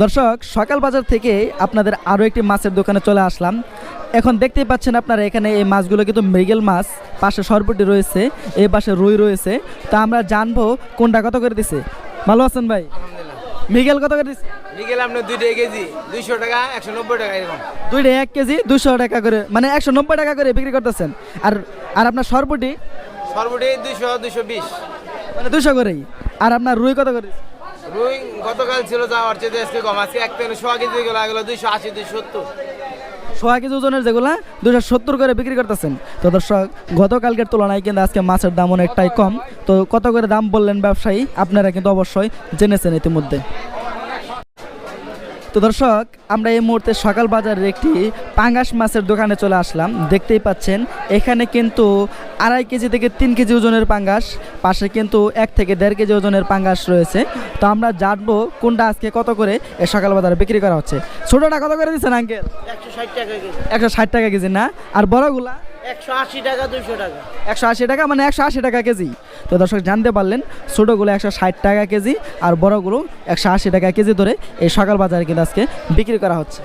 দর্শক সকাল বাজার থেকে আপনাদের আরও একটি মাছের দোকানে চলে আসলাম। এখন দেখতেই পাচ্ছেন আপনারা এখানে এই মাছগুলো কিন্তু মৃগেল মাছ। পাশে সরপুটি রয়েছে এই পাশে রুই রয়েছে। তা আমরা জানব কোনটা কত করে দিছে। ভালো আছেন ভাই? মৃগেল কত করে দিছে? বিকেল আপনার দুই টাকা কেজি দুইশো টাকা একশো নব্বই টাকা এরকম। দুইটা এক কেজি দুশো টাকা করে মানে একশো নব্বই টাকা করে বিক্রি করতেছেন। আর আর আপনার সরপুটি সর্বটি দুইশো দুইশো বিশ। মানে দুশো করেই। আর আপনার রুই কত করে? রুই গতকাল ছিল যাওয়ার চেয়ে আজকে কম। আজকে এক থেকে সোয়া কেজি গেলো এগুলো দুইশো আশি, দুইশো সত্তর। সোয়া কেজি ওজনের যেগুলা দুশো সত্তর করে বিক্রি করতেছেন। তো দর্শক, গতকালকের তুলনায় কিন্তু আজকে মাছের দাম অনেকটাই কম। তো কত করে দাম বললেন ব্যবসায়ী? আপনারা কিন্তু অবশ্যই জেনেছেন ইতিমধ্যে। তো দর্শক আমরা এই মুহূর্তে সকাল বাজারের একটি পাঙ্গাস মাছের দোকানে চলে আসলাম। দেখতেই পাচ্ছেন এখানে কিন্তু আড়াই কেজি থেকে তিন কেজি ওজনের পাঙ্গাস পাশে কিন্তু এক থেকে দেড় কেজি ওজনের পাঙ্গাস রয়েছে। তো আমরা জানব কোনটা আজকে কত করে এই সকাল বাজারে বিক্রি করা হচ্ছে। ছোটোটা কত করে দিচ্ছেন আঙ্কেল? একশো ষাট টাকা কেজি। একশো ষাট টাকা কেজি না? আর বড়গুলা? একশো আশি টাকা একশো আশি টাকা মানে একশো আশি টাকা কেজি। তো দর্শক জানতে পারলেন ছোটোগুলো একশো ষাট টাকা কেজি আর বড়গুলো একশো আশি টাকা কেজি ধরে এই সকাল বাজারে কিন্তু আজকে বিক্রি করা হচ্ছে।